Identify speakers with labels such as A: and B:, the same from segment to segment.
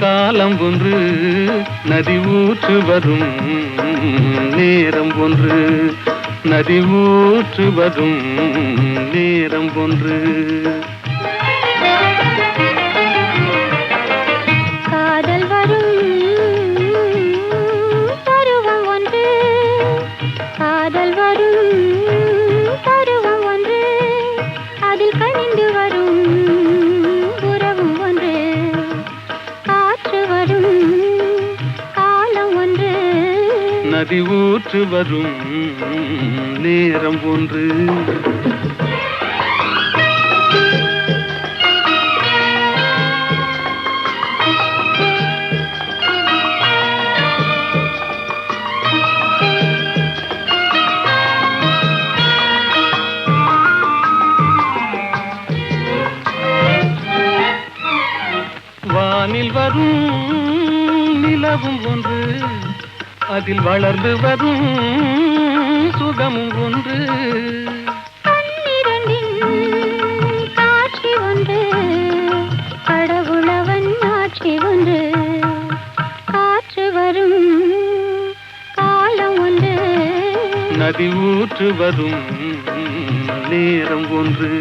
A: காலம் ஒன்று நதி ஊற்று வரும் நேரம் ஒன்று. நதி ஊற்று வரும் நேரம் ஒன்று.
B: வரும்
A: நேரம் ஒன்று வானில் வரும் நிலவும் ஒன்று அதில் வளர்ந்து வரும் சுகமும் ஒன்று.
B: காட்சி ஒன்று கடவுளவன் ஆட்சி ஒன்று. காற்று வரும் காலம் ஒன்று.
A: நதி ஊற்று வரும் நேரம் ஒன்று.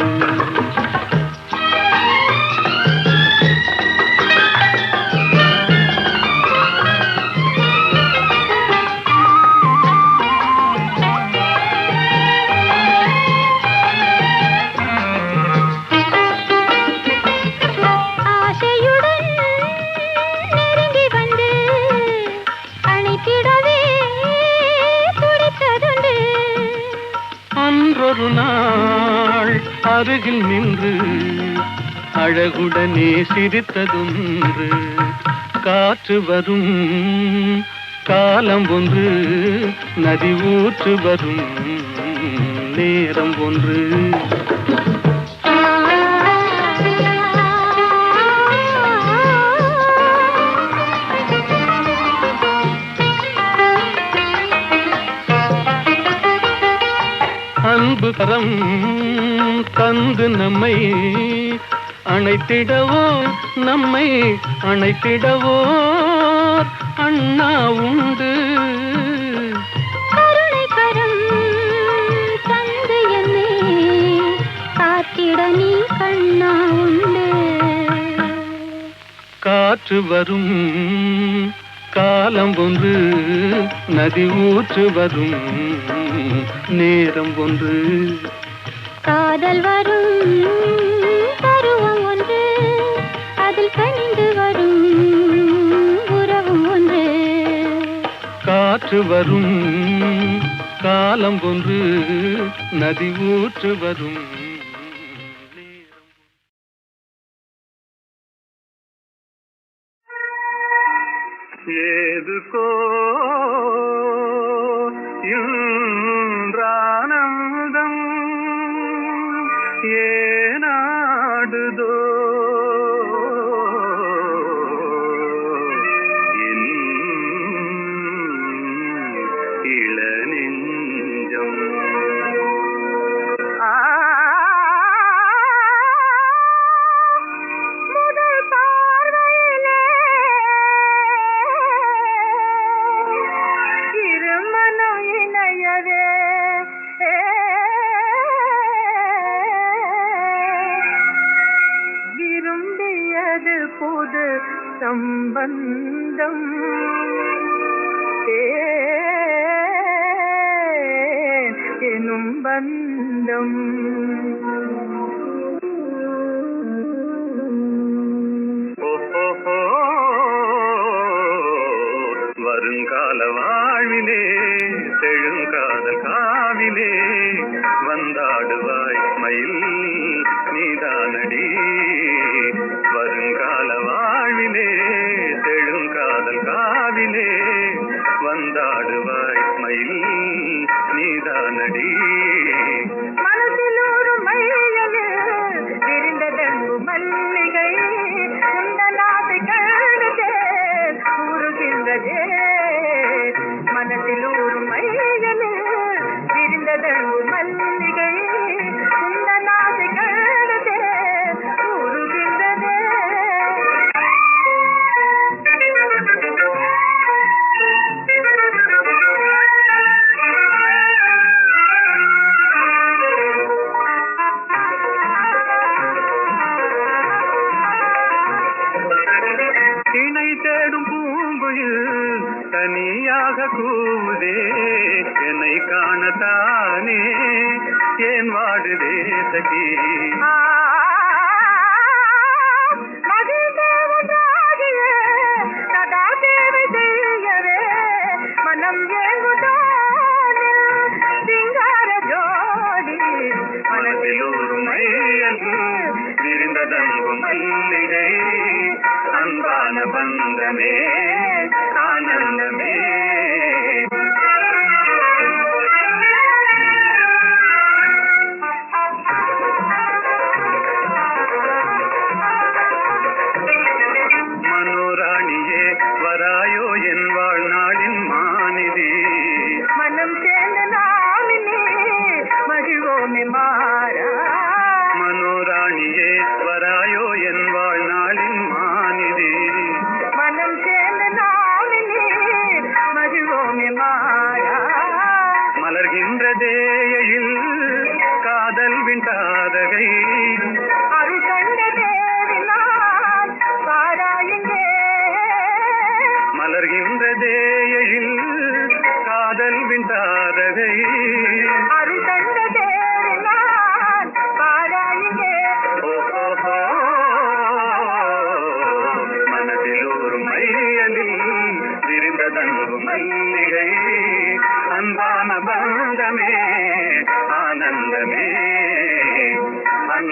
A: அழகுடனே சிரித்ததொன்று. காற்று வரும் காலம் ஒன்று நதி ஊற்று வரும் நேரம் ஒன்று. அன்பு கரம் தந்து நம்மை அணைத்திடவோ நம்மை அணைத்திடவோ அண்ணா உண்டு. காற்று வரும் காலம் ஒன்று நதி ஊற்று வரும் நேரம் ஒன்று.
B: காதல் வரும் ஊற்று வரும்.
A: காலம் ஒன்று நதி ஊற்று வரும். நேரம் ஏதுக்கோ இளநெஞ்சம்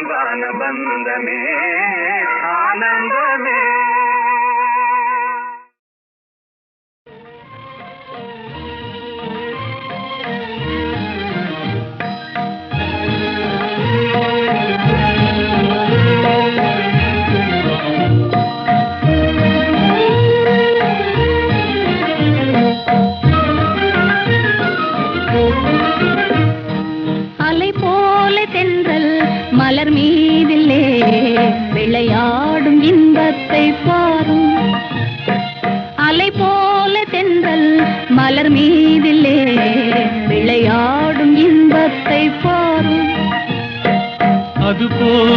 B: வான பந்தமே ஆனந்தோ போல்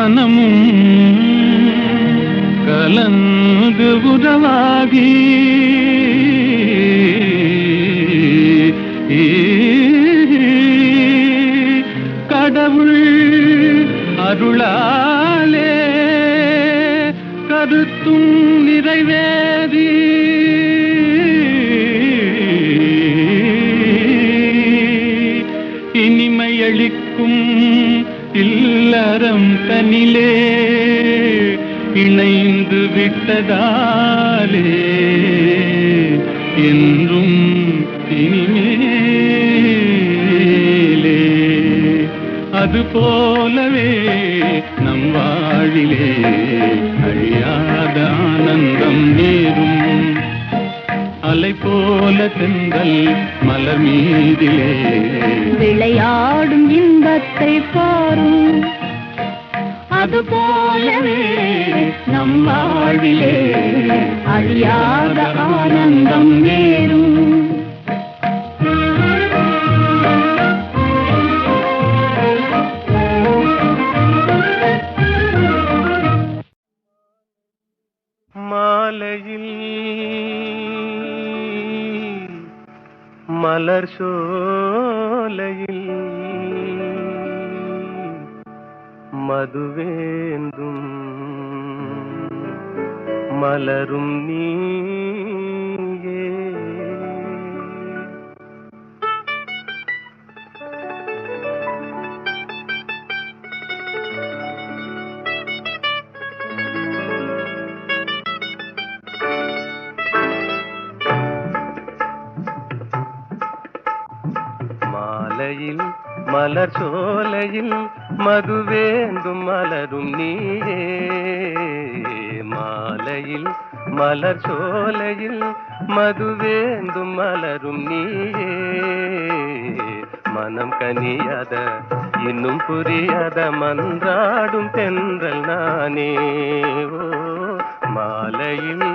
A: மனமும் கலந்து உறவாகி கடவுள் அருளாலே கருத்தும் நிறைவேறி. இனிமையளிக்கும் இல்லறம் தனிலே இணைந்து விட்டதாலே என்றும் இனிமேலே. அது போலவே நம் வாழிலே அழியாத ஆனந்தம் நேரும் மாலை போல தென்றல் மலர் மீதிலே
B: விளையாடும் இன்பத்தை பாரும். அது போலவே நம் வாழ்விலே அழியாத ஆனந்தம்
C: வே மலர் சோலையில் மதுவேந்தும் மலரும் நீயே. மாலையில் மலர் சோலையில் மதுவேந்தும் மலரும் நீயே. மனம் கனியாத இன்னும் புரியாத மன்றாடும் தென்றல் நானே. ஓ மாலையில்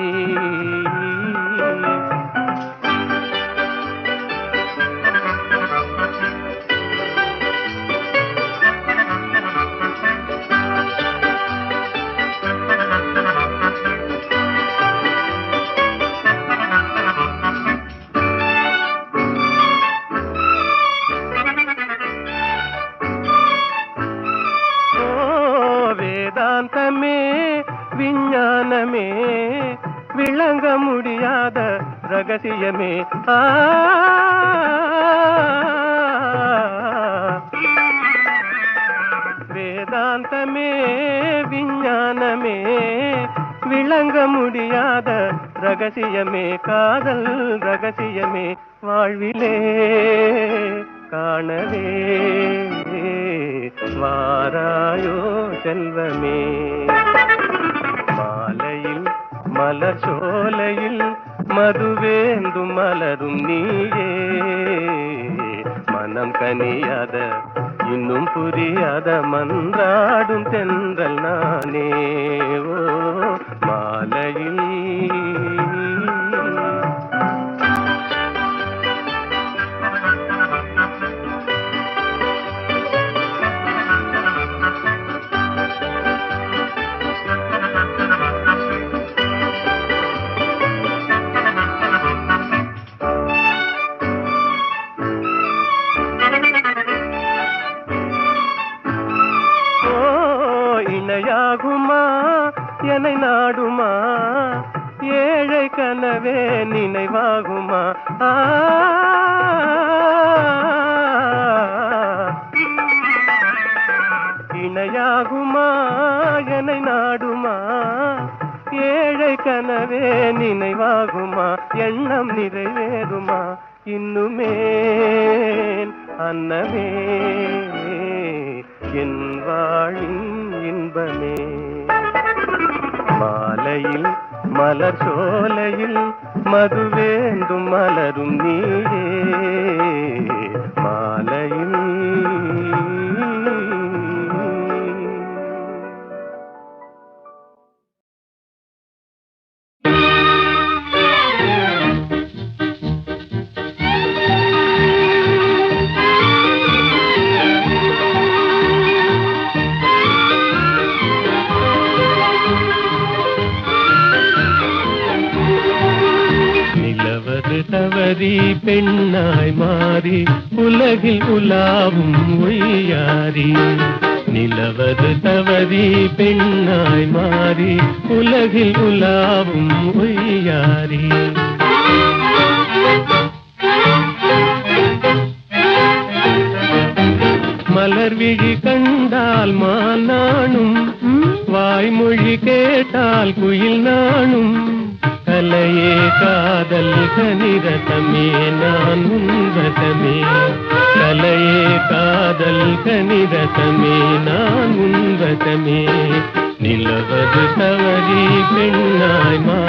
C: ரகசியமே வாழ்விலே காணவே. வாராயோ செல்வமே. மாலையில் மலர் சோலையில் மதுவேந்தும் மலரும் நீயே. மனம் கனியாத இன்னும் புரியாத மன்றாடும் தென்றல் நானே. ஓ மாலையில் என் வாழின் இன்பமே. மாலையில் மலர் சோலையில் மது வேண்டும் மலரும் நீயே. தவறி பெண்ணாய் மாறி உலகில் உலாவும் ஒய்யாரி நிலவது தவறி பெண்ணாய் மாறி உலகில் உலாவும் ஒய்யாரி மலர் விழி கண்டால் மானானும் வாய்மொழி கேட்டால் குயில் நானும் கலையே காதல் கனிரதமே நான் உன்வதமே கலையே காதல் கனிரதமே நான் உன்வதமே நிலவது தவறி பெண்ணாய் மாறி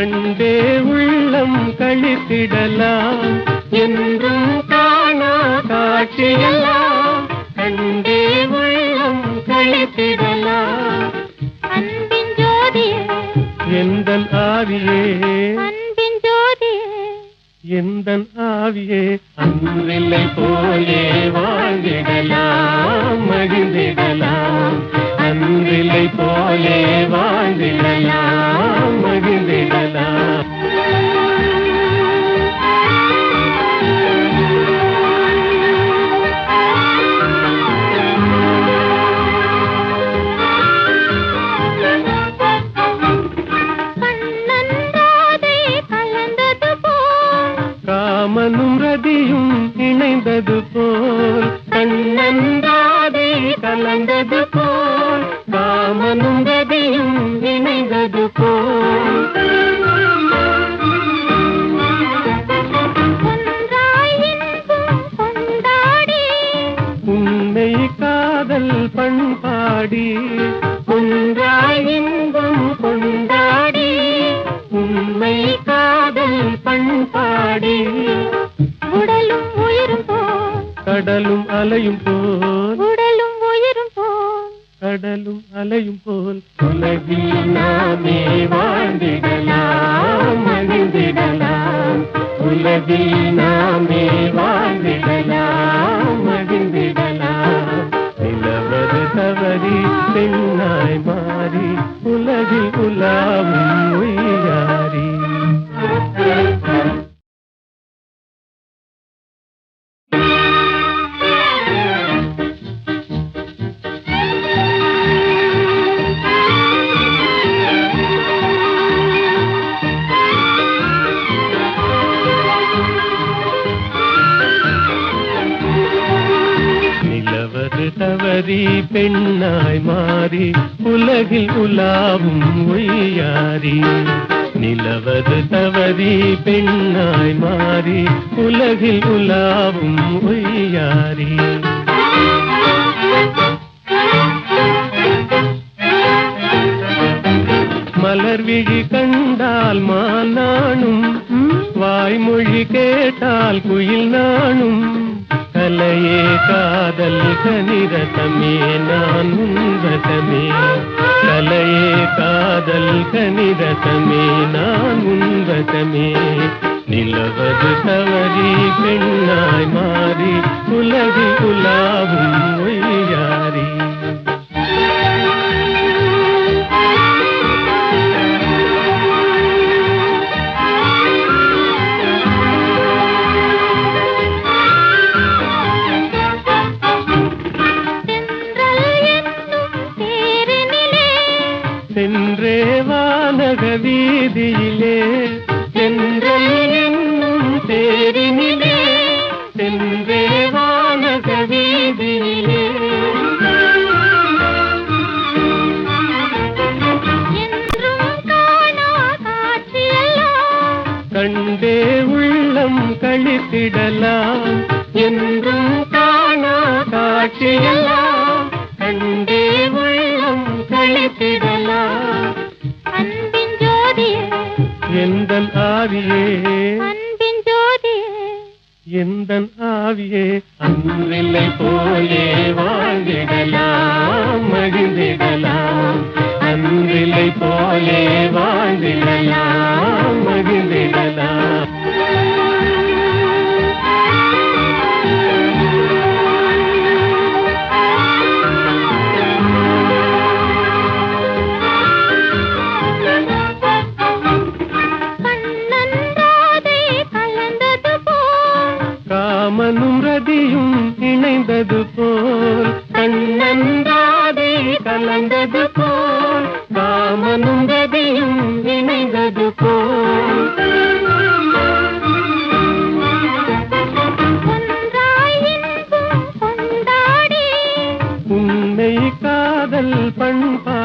C: கண்டே உள்ளம் கழித்திடலாம். என்றும் காணா காட்சியெல்லாம். கண்டே உள்ளம் கழித்திடலாம்.
B: அன்பின் ஜோதியே
C: எந்தன் ஆவியே?
B: அன்பின் ஜோதியே
C: எந்தன் ஆவியே? அன்றில்லை போலே வாழ்ந்திடலாம் மகிழ்ந்திடலாம். அன்றில்லை போலே வாழ்ந்திடலாம் மகிழ்ந்திடலாம். கடலும் அலையும் போல்.
B: உடலும் உயிரும் போல்.
C: கடலும் அலையும் போல். உலகில் நாமே வாழ்ந்திடலாம் மகிழ்ந்திடலாம். உலகில் நாமே வாழ்ந்திடலாம் மகிழ்ந்திடலாம். நிலவது தவறி பெண்ணாய் மாறி உலகில் உலாவும் மாறி பெண்ணாய் மாறி உலகில் உலாவும் ஒய்யாரி நிலவது தவறி பெண்ணாய் மாறி உலகில் உலாவும் ஒய்யாரி மலர் விழி கண்டால் மானானும் வாய்மொழி கேட்டால் குயில் நானும் கலையே காதல் கனிரதமே நான் உன்வதமே கலையே காதல் கனிரதமே நான் உன்வதமே நிலவது தவறி பெண்ணாய் மாறி உலகி உலாவும்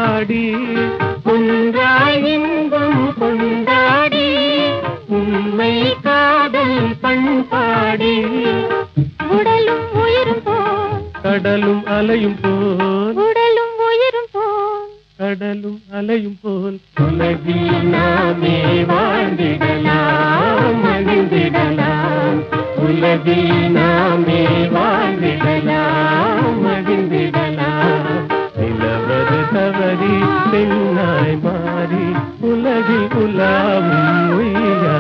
C: பண்பாடி ஒன்றாய் இன்பம் கொண்டாடி உண்மை காதல் பண்பாடி.
B: உடலும் உயிரும் போல்
C: கடலும் அலையும் போல்.
B: உடலும் உயிரும் போல்
C: கடலும் அலையும் போல். உலகில் நாமே வாழ்ந்திடலாம் மகிழ்ந்திடலாம் உலகில் நாமே வாழ்ந்திடலாம். பெண்ணாய் மாறி உலகில் உலாவும் உய்யா